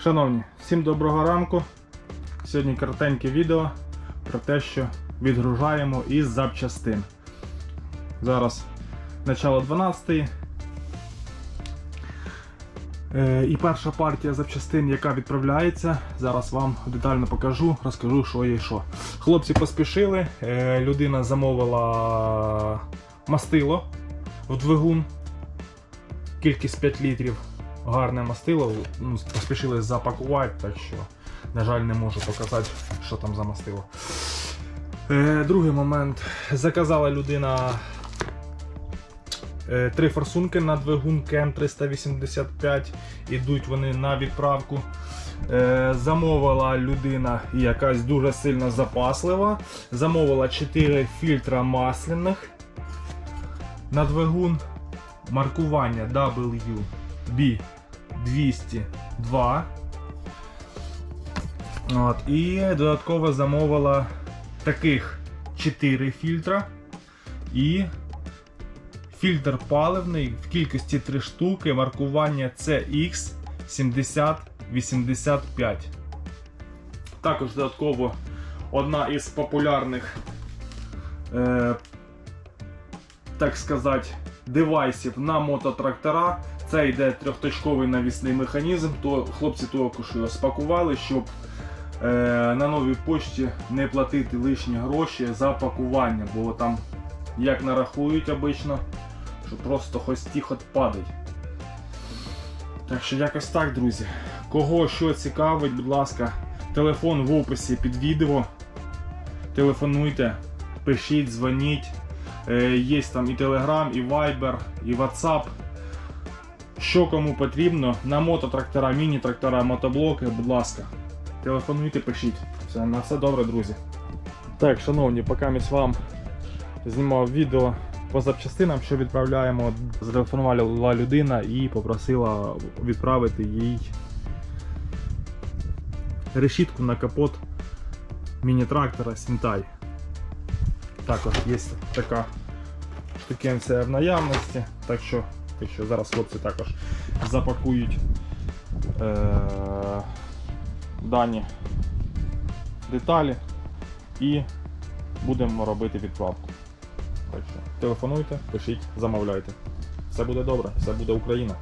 Шановні, всім доброго ранку. Сьогодні коротеньке відео про те, що відгружаємо із запчастин. Зараз начало 12. Е, І перша партія запчастин, яка відправляється, зараз вам детально покажу, розкажу, що є що. Хлопці поспішили, е, людина замовила мастило в двигун, кількість 5 літрів гарне мастило. Ну, поспішили запакувати, так що, на жаль, не можу показати, що там за мастило. Е, другий момент. Заказала людина е, три форсунки на двигун КМ 385. Ідуть вони на відправку. Е, замовила людина якась дуже сильно запаслива. Замовила 4 фільтра масляних на двигун. Маркування WB202. От, і додатково замовила таких 4 фільтра і фільтр паливний в кількості 3 штуки, маркування CX7085. Також додатково одна із популярних, е, так сказати, девайсів на мототрактора. Це йде трьохточковий навісний механізм. То хлопці також його спакували, щоб е, на новій почті не платити лишні гроші за пакування, бо там як нарахують обично, що просто хоч тихо падає. Так що якось так, друзі. Кого що цікавить, будь ласка, телефон в описі під відео. Телефонуйте, пишіть, дзвоніть. Е, Є там і Telegram, і Viber, і WhatsApp. Що кому потрібно, на мототрактора, міні-трактора, мотоблоки, будь ласка. Телефонуйте, пишіть. Все, на все добре, друзі. Так, шановні, поки ми вам знімав відео по запчастинам, що відправляємо, зателефонувала людина і попросила відправити їй решітку на капот міні-трактора Сінтай. Також є така штукенція в наявності, так що, так зараз хлопці також запакують е- дані деталі і будемо робити відправку. Так що телефонуйте, пишіть, замовляйте. Все буде добре, все буде Україна.